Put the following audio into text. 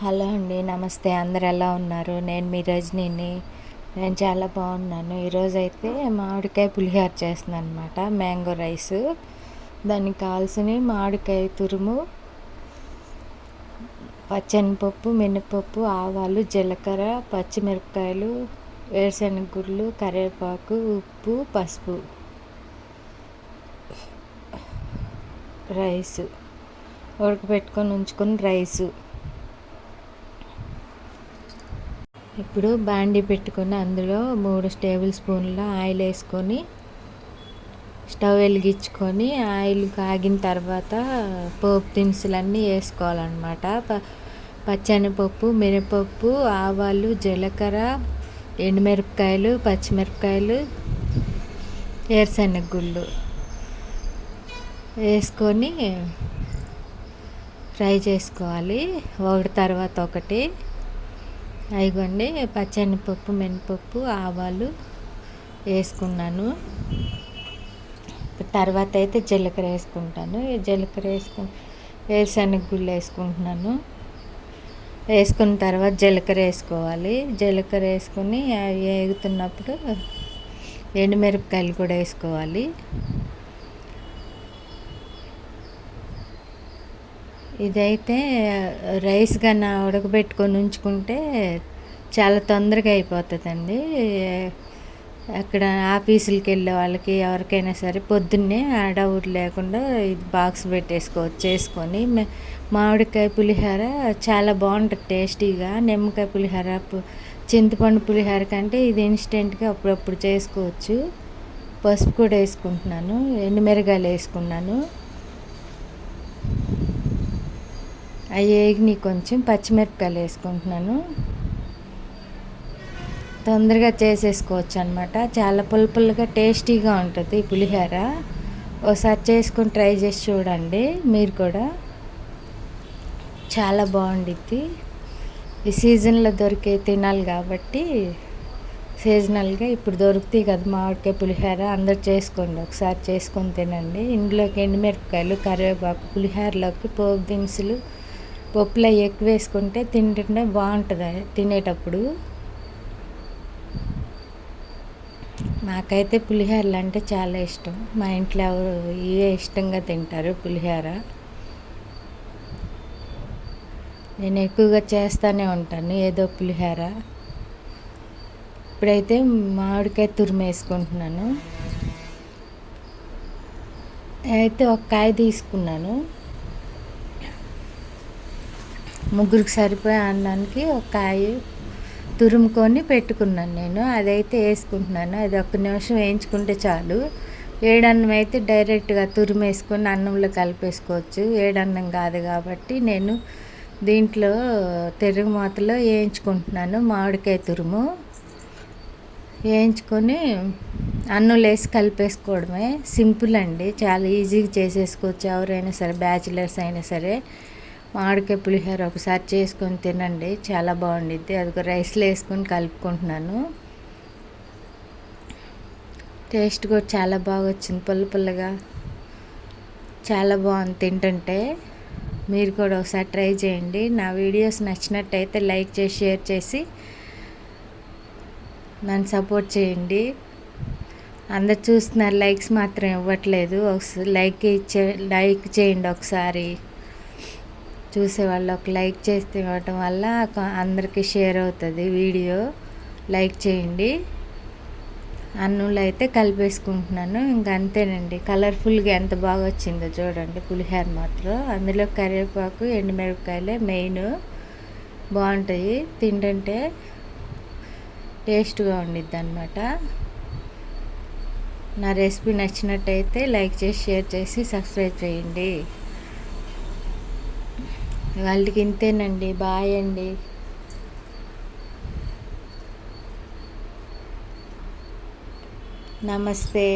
Hello అండి నమస్తే. అందరు ఎలా ఉన్నారు? నేను మీ రజనీని. నేను చాలా బాగున్నాను. ఈరోజు అయితే మామిడికాయ పులిహోర చేస్తున్నాను అనమాట మ్యాంగో రైస్. దానికి కావాల్సిన మామిడికాయ తురుము పచ్చనిపప్పు మినపప్పు ఆవాలు జీలకర్ర పచ్చిమిరపకాయలు వేరుశనగ గుళ్ళు కరివేపాకు ఉప్పు పసుపు రైసు. ఉడకబెట్టుకొని ఉంచుకొని రైసు. ఇప్పుడు బాండి పెట్టుకొని అందులో మూడు టేబుల్ స్పూన్ల ఆయిల్ వేసుకొని స్టవ్ వెలిగించుకొని ఆయిల్ కాగిన తర్వాత పోపు దినుసులన్నీ వేసుకోవాలన్నమాట. ప పచ్చనిపప్పు మినపప్పు ఆవాలు జీలకర్ర ఎండుమిరపకాయలు పచ్చిమిరపకాయలు వేరుశనగ గుళ్ళు వేసుకొని ఫ్రై చేసుకోవాలి. ఒకటి తర్వాత ఒకటి అయిగోండి పచ్చనిపప్పు మినపప్పు ఆవాలు వేసుకున్నాను. తర్వాత అయితే జీలకర్ర వేసుకుంటాను. జీలకర్ర వేసుకు వేరుశనగ గుళ్ళు వేసుకుంటున్నాను. వేసుకున్న తర్వాత జీలకర్ర వేసుకోవాలి. జీలకర్ర వేసుకొని అవి వేగుతున్నప్పుడు ఎండుమిరపకాయలు కూడా వేసుకోవాలి. ఇదైతే రైస్ కన్నా ఉడకబెట్టుకొని ఉంచుకుంటే చాలా తొందరగా అయిపోతుందండి. అక్కడ ఆఫీసులకి వెళ్ళే వాళ్ళకి ఎవరికైనా సరే పొద్దున్నే ఆడవుడు లేకుండా ఇది బాక్స్ పెట్టేసుకోవచ్చు చేసుకొని మామిడికాయ పులిహోర చాలా బాగుంటుంది టేస్టీగా. నిమ్మకాయ పులిహోర చింతపండు పులిహోర కంటే ఇది ఇన్స్టెంట్గా అప్పుడప్పుడు చేసుకోవచ్చు. పసుపు కూడా వేసుకుంటున్నాను ఎండుమిరగాయలు వేసుకున్నాను. అవి వేగిని కొంచెం పచ్చిమిరపకాయలు వేసుకుంటున్నాను. తొందరగా చేసేసుకోవచ్చు అనమాట చాలా పులుపులుగా టేస్టీగా ఉంటుంది పులిహోర. ఒకసారి చేసుకొని ట్రై చేసి చూడండి మీరు కూడా. చాలా బాగుండిద్ది. ఈ సీజన్లో దొరికే తినాలి కాబట్టి సీజనల్గా ఇప్పుడు దొరుకుతాయి కదా మామిడికాయ పులిహోర. అందరు చేసుకోండి. ఒకసారి చేసుకొని తినండి. ఇందులోకి ఎండుమిరపకాయలు కరివేపాకు పులిహోరలోకి పోపు దినుసులు పప్పులో ఎక్కువ వేసుకుంటే తింటుంటే బాగుంటుంది తినేటప్పుడు. నాకైతే పులిహోరలు అంటే చాలా ఇష్టం. మా ఇంట్లో ఎవరు ఇవే ఇష్టంగా తింటారు పులిహోర. నేను ఎక్కువగా చేస్తూనే ఉంటాను ఏదో పులిహోర. ఇప్పుడైతే మామిడికాయ తురిమేసుకుంటున్నాను అయితే ఒక కాయ తీసుకున్నాను. ముగ్గురికి సరిపోయే అన్నానికి ఒక కాయ తురుముకొని పెట్టుకున్నాను నేను. అదైతే వేసుకుంటున్నాను. అది ఒక్క నిమిషం వేయించుకుంటే చాలు. ఏడన్నం అయితే డైరెక్ట్గా తురిమేసుకొని అన్నంలో కలిపేసుకోవచ్చు. ఏడన్నం కాదు కాబట్టి నేను దీంట్లో తెరుగు వేయించుకుంటున్నాను. మామిడికాయ తురుము వేయించుకొని అన్నంలో వేసి కలిపేసుకోవడమే. సింపుల్ అండి. చాలా ఈజీగా చేసేసుకోవచ్చు ఎవరైనా సరే బ్యాచిలర్స్ అయినా సరే. మామిడికాయ పులిహోర ఒకసారి చేసుకొని తినండి. చాలా బాగుండిద్ది. అది రైస్లో వేసుకొని కలుపుకుంటున్నాను. టేస్ట్ కూడా చాలా బాగా వచ్చింది. పుల్ల పుల్లగా చాలా బాగుంది తింటుంటే. మీరు కూడా ఒకసారి ట్రై చేయండి. నా వీడియోస్ నచ్చినట్టయితే లైక్ చేసి షేర్ చేసి నన్ను సపోర్ట్ చేయండి. అందరు చూస్తున్నారు. లైక్స్ మాత్రం ఇవ్వట్లేదు. ఒకసారి లైక్ ఇచ్చే లైక్ చేయండి ఒకసారి. చూసేవాళ్ళు ఒక లైక్ చేస్తే ఇవ్వటం వల్ల అందరికీ షేర్ అవుతుంది వీడియో. లైక్ చేయండి. అన్నంలో అయితే కలిపేసుకుంటున్నాను. ఇంకా అంతేనండి. కలర్ఫుల్గా ఎంత బాగా వచ్చిందో చూడండి. పులిహోర మాత్రం. అందులో కరివేపాకు ఎండుమిరపకాయలే మెయిన్. బాగుంటాయి. తింటుంటే టేస్ట్గా ఉండిద్ది అనమాట నా రెసిపీ నచ్చినట్టయితే లైక్ చేసి షేర్ చేసి సబ్స్క్రైబ్ చేయండి. వాళ్ళకి ఇంతేనండి బాయ్ అండి. నమస్తే.